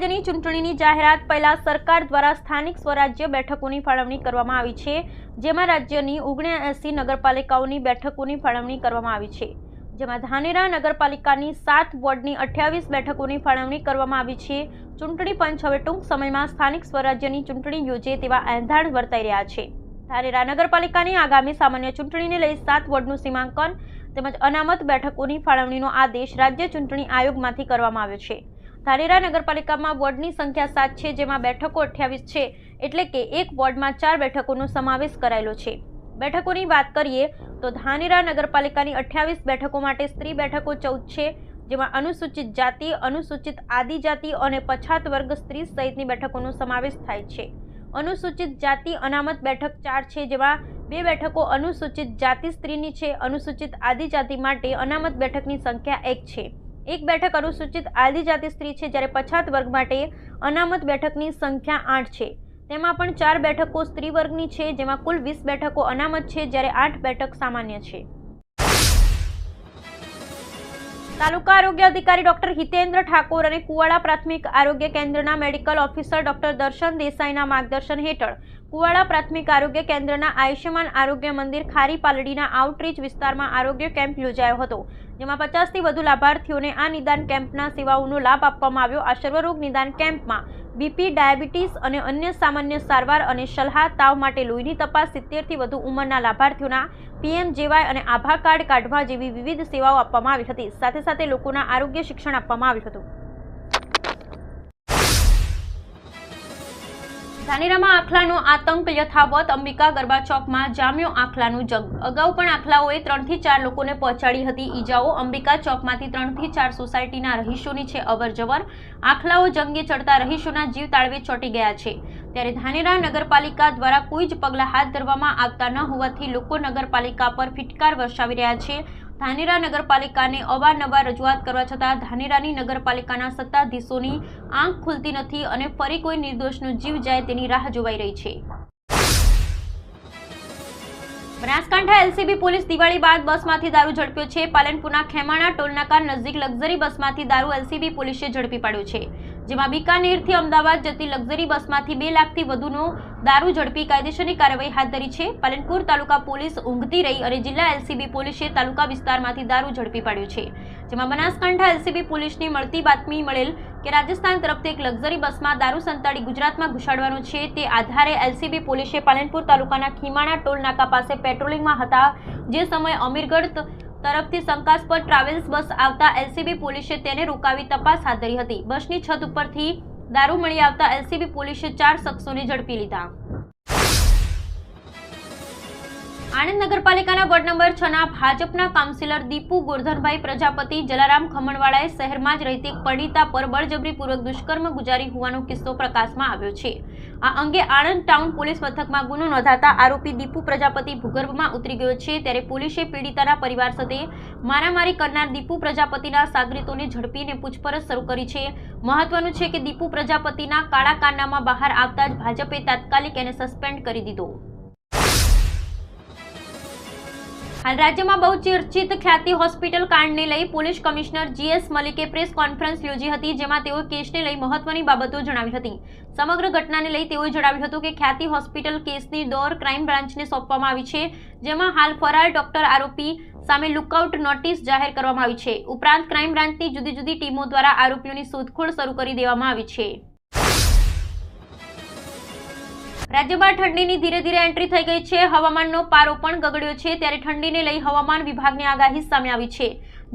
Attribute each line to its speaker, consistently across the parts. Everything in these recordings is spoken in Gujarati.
Speaker 1: સ્વરાજ્યની ચૂંટણીની જાહેરાત પહેલા સરકાર દ્વારા સ્થાનિક સ્વરાજ્ય બેઠકોની ફાળવણી કરવામાં આવી છે, જેમાં રાજ્યની ઓગણએંસી નગરપાલિકાઓની બેઠકોની ફાળવણી કરવામાં આવી છે. જેમાં ધાનેરા નગરપાલિકાની સાત વોર્ડની અઠ્યાવીસ બેઠકોની ફાળવણી કરવામાં આવી છે. ચૂંટણી પંચ હવે ટૂંક સમયમાં સ્થાનિક સ્વરાજ્યની ચૂંટણી યોજે તેવા એંધાણ વર્તાઈ રહ્યા છે. ધાનેરા નગરપાલિકાની આગામી સામાન્ય ચૂંટણીને લઈ સાત વોર્ડનું સીમાંકન તેમજ અનામત બેઠકોની ફાળવણીનો આદેશ રાજ્ય ચૂંટણી આયોગમાંથી કરવામાં આવ્યો છે. ધાનેરા નગરપાલિકામાં વોર્ડની સંખ્યા સાત છે, જેમાં બેઠકો અઠ્યાવીસ છે, એટલે કે એક વોર્ડમાં ચાર બેઠકોનો સમાવેશ કરાયેલો છે. બેઠકોની વાત કરીએ તો ધાનેરા નગરપાલિકાની અઠ્યાવીસ બેઠકો માટે સ્ત્રી બેઠકો ચૌદ છે, જેમાં અનુસૂચિત જાતિ, અનુસૂચિત આદિજાતિ અને પછાત વર્ગ સ્ત્રી સહિતની બેઠકોનો સમાવેશ થાય છે. અનુસૂચિત જાતિ અનામત બેઠક ચાર છે, જેમાં બે બેઠકો અનુસૂચિત જાતિ સ્ત્રીની છે, અનુસૂચિત આદિજાતિ માટે અનામત બેઠકની સંખ્યા એક છે. એક બેઠક અનુસૂચિત આદિજાતિ સ્ત્રી છે જ્યારે પછાત વર્ગ માટે અનામત બેઠકની સંખ્યા આઠ છે. તેમાં પણ ચાર બેઠકો સ્ત્રી વર્ગની છે, જેમાં કુલ વીસ બેઠકો અનામત છે, જ્યારે આઠ બેઠક સામાન્ય છે. તાલુકા આરોગ્ય અધિકારી ડોક્ટર હિતેન્દ્ર ઠાકોર અને કુવાડા પ્રાથમિક આરોગ્ય કેન્દ્રના મેડિકલ ઓફિસર ડોક્ટર દર્શન દેસાઈના માર્ગદર્શન હેઠળ કુવાડા પ્રાથમિક આરોગ્ય કેન્દ્રના આયુષ્યમાન આરોગ્ય મંદિર ખારી પાલડીના આઉટરીચ વિસ્તારમાં આરોગ્ય કેમ્પ યોજાયો હતો, જેમાં પચાસથી વધુ લાભાર્થીઓને આ નિદાન કેમ્પના સેવાઓનો લાભ આપવામાં આવ્યો. આ સર્વરોગ નિદાન કેમ્પમાં બીપી, ડાયાબિટીસ અને અન્ય સામાન્ય સારવાર અને સલાહ તાવ માટે લોહીની તપાસ, સિત્તેરથી વધુ ઉંમરના લાભાર્થીઓના પીએમ જેવાય અને આભા કાર્ડ કાઢવા જેવી વિવિધ સેવાઓ આપવામાં આવી હતી. સાથે સાથે લોકોના આરોગ્ય શિક્ષણ આપવામાં આવ્યું હતું. ધાનેરામાં આખલાનો આતંક યથાવત, અંબિકા ગરબા ચોકમાં જામ્યો આખલાનું જંગ. અગાઉ પણ આખલાઓએ ત્રણથી ચાર લોકોને પહોંચાડી હતી ઈજાઓ. અંબિકા ચોકમાંથી ત્રણથી ચાર સોસાયટીના રહીશોની છે અવરજવર. આખલાઓ જંગે ચડતા રહીશોના જીવ તાળવે ચોંટી ગયા છે. ત્યારે ધાનેરા નગરપાલિકા દ્વારા કોઈ જ પગલાં હાથ ધરવામાં આવતા ન હોવાથી લોકો નગરપાલિકા પર ફિટકાર વરસાવી રહ્યા છે. ધાનેરા નગરપાલિકાને અવારનવાર રજૂઆત કરવા છતાં ધાનેરાની નગરપાલિકાના સત્તાધીશોની આંખ ખુલતી નથી અને ફરી કોઈ નિર્દોષનો જીવ જાય તેની રાહ જોવાઈ રહી છે. બનાસકાંઠા એલસીબી પોલીસ દિવાળી બાદ બસમાંથી દારૂ ઝડપ્યો છે. પાલનપુરના ખેમાણા ટોલનાકા નજીક લક્ઝરી બસમાંથી દારૂ એલસીબી પોલીસે ઝડપી પાડ્યો છે, જેમાં બિકાનેરથી અમદાવાદ જતી લક્ઝરી બસમાંથી બે લાખથી વધુનો દારૂ ઝડપી કાયદેસરની કાર્યવાહી હાથ ધરી છે. પાલનપુર તાલુકા પોલીસ ઊંઘતી રહી અને જિલ્લા એલસીબી પોલીસે તાલુકા વિસ્તારમાંથી દારૂ ઝડપી પાડ્યો છે. જેમાં બનાસકાંઠા એલસીબી પોલીસની મળતી બાતમી મળેલ કે રાજસ્થાન તરફથી એક લક્ઝરી બસમાં દારૂ સંતાડી ગુજરાતમાં ઘુસાડવાનો છે તે આધારે એલસીબી પોલીસે પાલનપુર તાલુકાના ખીમાણા ટોલ નાકા પાસે પેટ્રોલિંગમાં હતા. જે સમયે અમીરગઢ તરફથી શંકાસ્પદ ટ્રાવેલ્સ બસ આવતા એલસીબી પોલીસે તેને રોકાવી તપાસ હાથ ધરી હતી. બસની છત ઉપરથી દારૂ મળી આવતા એલસીબી પોલીસે ચાર શખ્સોને ઝડપી લીધા. આણંદ નગરપાલિકાના વોર્ડ નંબર છ ના ભાજપના કાઉન્સિલર દીપુ ગોરધનભાઈ પ્રજાપતિ જલારામ ખમણવાળાએ શહેરમાં જ રહેતી પડીતા પર બળજબરીપૂર્વક દુષ્કર્મ ગુજારી હોવાનો કિસ્સો પ્રકાશમાં આવ્યો છે. આ અંગે આણંદ ટાઉન પોલીસ મથકમાં ગુનો નોંધાતા આરોપી દીપુ પ્રજાપતિ ભૂગર્ભમાં ઉતરી ગયો છે ત્યારે પોલીસે પીડિતાના પરિવાર સાથે મારામારી કરનાર દીપુ પ્રજાપતિના સાગરીતોને ઝડપીને પૂછપરછ શરૂ કરી છે. મહત્વનું છે કે દીપુ પ્રજાપતિના કાળા કારનામાં બહાર આવતા જ ભાજપે તાત્કાલિક એને સસ્પેન્ડ કરી દીધો. હાલ રાજ્યમાં બહુ ચર્ચિત ખ્યાતિ હોસ્પિટલ કાંડને લઈ પોલીસ કમિશનર જીએસ મલિકે પ્રેસ કોન્ફરન્સ યોજી હતી, જેમાં તેઓએ કેસને લઈ મહત્વની બાબતો જણાવી હતી. સમગ્ર ઘટનાને લઈ તેઓએ જણાવ્યું હતું કે ખ્યાતિ હોસ્પિટલ કેસની દોર ક્રાઇમ બ્રાન્ચને સોંપવામાં આવી છે, જેમાં હાલ ફરાર ડોક્ટર આરોપી સામે લુકઆઉટ નોટિસ જાહેર કરવામાં આવી છે. ઉપરાંત, ક્રાઇમ બ્રાન્ચની જુદી જુદી ટીમો દ્વારા આરોપીઓની શોધખોળ શરૂ કરી દેવામાં આવી છે. રાજ્યમાં ઠંડીની ધીરે ધીરે એન્ટ્રી થઈ ગઈ છે. હવામાનનો પારો પણ ગગડ્યો છે. ત્યારે ઠંડીને લઈ હવામાન વિભાગની આગાહી સામે આવી છે.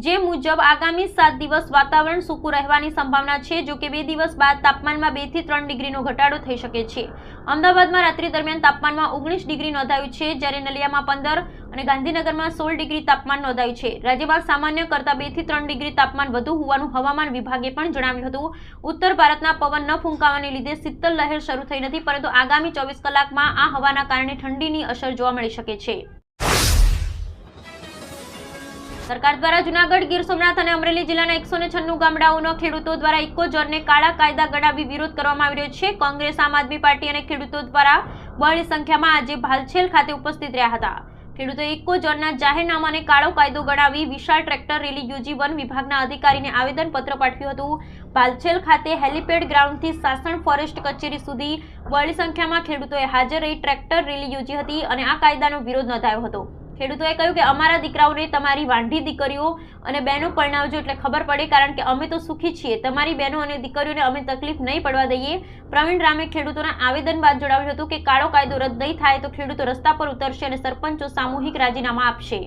Speaker 1: જે મુજબ આગામી સાત દિવસ વાતાવરણ સૂકું રહેવાની સંભાવના છે, જો કે બે દિવસ બાદ તાપમાનમાં બેથી ત્રણ ડિગ્રીનો ઘટાડો થઈ શકે છે. અમદાવાદમાં રાત્રિ દરમિયાન તાપમાનમાં ઓગણીસ ડિગ્રી નોંધાયું છે, જ્યારે નલિયામાં પંદર અને ગાંધીનગરમાં સોળ ડિગ્રી તાપમાન નોંધાયું છે. રાજ્યમાં સામાન્ય કરતાં બેથી ત્રણ ડિગ્રી તાપમાન વધુ હોવાનું હવામાન વિભાગે પણ જણાવ્યું હતું. ઉત્તર ભારતના પવન ન ફૂંકાવાને લીધે શીતલ લહેર શરૂ થઈ નથી, પરંતુ આગામી ચોવીસ કલાકમાં આ હવાના કારણે ઠંડીની અસર જોવા મળી શકે છે. સરકાર દ્વારા જુનાગઢ, ગીર સોમનાથ અને અમરેલી જિલ્લાના એકસો ને છન્નું ગામડાઓના ખેડૂતો દ્વારા ઇકોઝોનને કાળા કાયદા ગણાવી વિરોધ કરવામાં આવી રહ્યો છે. કોંગ્રેસ, આમ આદમી પાર્ટી અને ખેડૂતો દ્વારા બહોળી સંખ્યામાં આજે ભાલછેલ ખાતે ઉપસ્થિત રહ્યા હતા. ખેડૂતોએ ઇકો ઝોનના જાહેરનામાને કાળો કાયદો ગણાવી વિશાળ ટ્રેક્ટર રેલી યોજી વન વિભાગના અધિકારીને આવેદનપત્ર પાઠવ્યું હતું. ભાલછેલ ખાતે હેલીપેડ ગ્રાઉન્ડથી સાસણ ફોરેસ્ટ કચેરી સુધી બહોળી સંખ્યામાં ખેડૂતોએ હાજર રહી ટ્રેક્ટર રેલી યોજી હતી અને આ કાયદાનો વિરોધ નોંધાયો હતો. ખેડૂતોએ કહ્યું કે અમારા દીકરાઓને તમારી વાંઢી દીકરીઓ અને બહેનો પરણાવજો એટલે ખબર પડે, કારણ કે અમે તો સુખી છીએ. તમારી બહેનો અને દીકરીઓને અમે તકલીફ નહીં પડવા દઈએ. પ્રવીણ રામે ખેડૂતોના આવેદન બાદ જણાવ્યું હતું કે કાળો કાયદો રદ નહીં થાય તો ખેડૂતો રસ્તા પર ઉતરશે અને સરપંચો સામૂહિક રાજીનામા આપશે.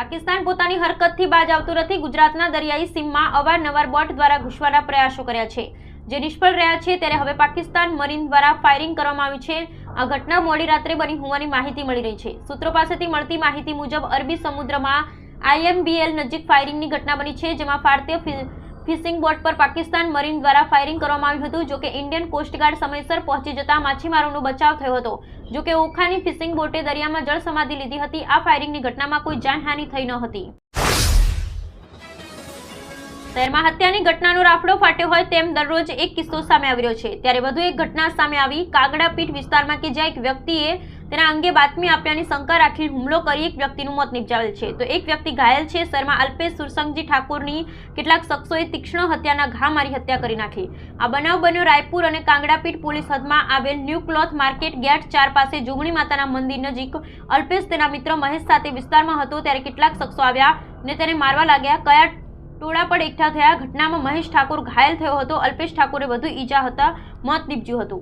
Speaker 1: પાકિસ્તાન પોતાની હરકતથી બાજ આવતું નથી. ગુજરાતના દરિયાઈ સીમમાં અવારનવાર બોટ દ્વારા ઘૂસવાના પ્રયાસો કર્યા છે. જે નિષ્ફળ રહ્યા છે ત્યારે હવે પાકિસ્તાન મરીન દ્વારા ફાયરિંગ કરવામાં આવ્યું છે. આ ઘટના મોડી રાત્રે બની હોવાની માહિતી મળી રહી છે. સૂત્રો પાસેથી મળતી માહિતી મુજબ, અરબી સમુદ્રમાં આઈએમબીએલ નજીક ફાયરિંગની ઘટના બની છે, જેમાં ભારતીય ફિશિંગ બોટ પર પાકિસ્તાન મરીન દ્વારા ફાયરિંગ કરવામાં આવ્યું હતું, જોકે ઇન્ડિયન કોસ્ટગાર્ડ સમયસર પહોંચી જતા માછીમારોનો બચાવ થયો હતો. જોકે ઓખાની ફિશિંગ બોટે દરિયામાં જળ સમાધિ લીધી હતી, આ ફાયરિંગની ઘટનામાં કોઈ જાનહાનિ થઈ ન હતી. શહેરમાં હત્યાની ઘટનાનો રાફડો ફાટ્યો હોય તેમ દરરોજ એક કિસ્સો સામે આવી રહ્યો છે. ત્યારે વધુ એક ઘટના સામે આવી. કાગડાપીઠ વિસ્તારમાં કે જ્યાં એક વ્યક્તિએ તેના અંગે બાતમી આપ્યાની શંકા રાખી હુમલો કરી એક વ્યક્તિનું મોત નિપજાવેલ છે. તો એક વ્યક્તિ ઘાયલ છે. શહેરમાં અલ્પેશ સુરસંગજી ઠાકોરની કેટલાક શખ્સોએ તીક્ષ્ણ હત્યાના ઘા મારી હત્યા કરી નાખી. આ બનાવ બન્યો રાયપુર અને કાંગડાપીઠ પોલીસ હદમાં આવેલ ન્યૂ ક્લોથ માર્કેટ ગેટ ચાર પાસે જોગણી માતાના મંદિર નજીક અલ્પેશ તેના મિત્ર મહેશ સાથે વિસ્તારમાં હતો. ત્યારે કેટલાક શખ્સો આવ્યા ને તેને મારવા લાગ્યા. કયા ટોળા પણ એકઠા થયા. ઘટનામાં મહેશ ઠાકોર ઘાયલ થયો હતો. અલ્પેશ ઠાકોરે વધુ ઈજા હતા. મોત નીપજ્યું હતું.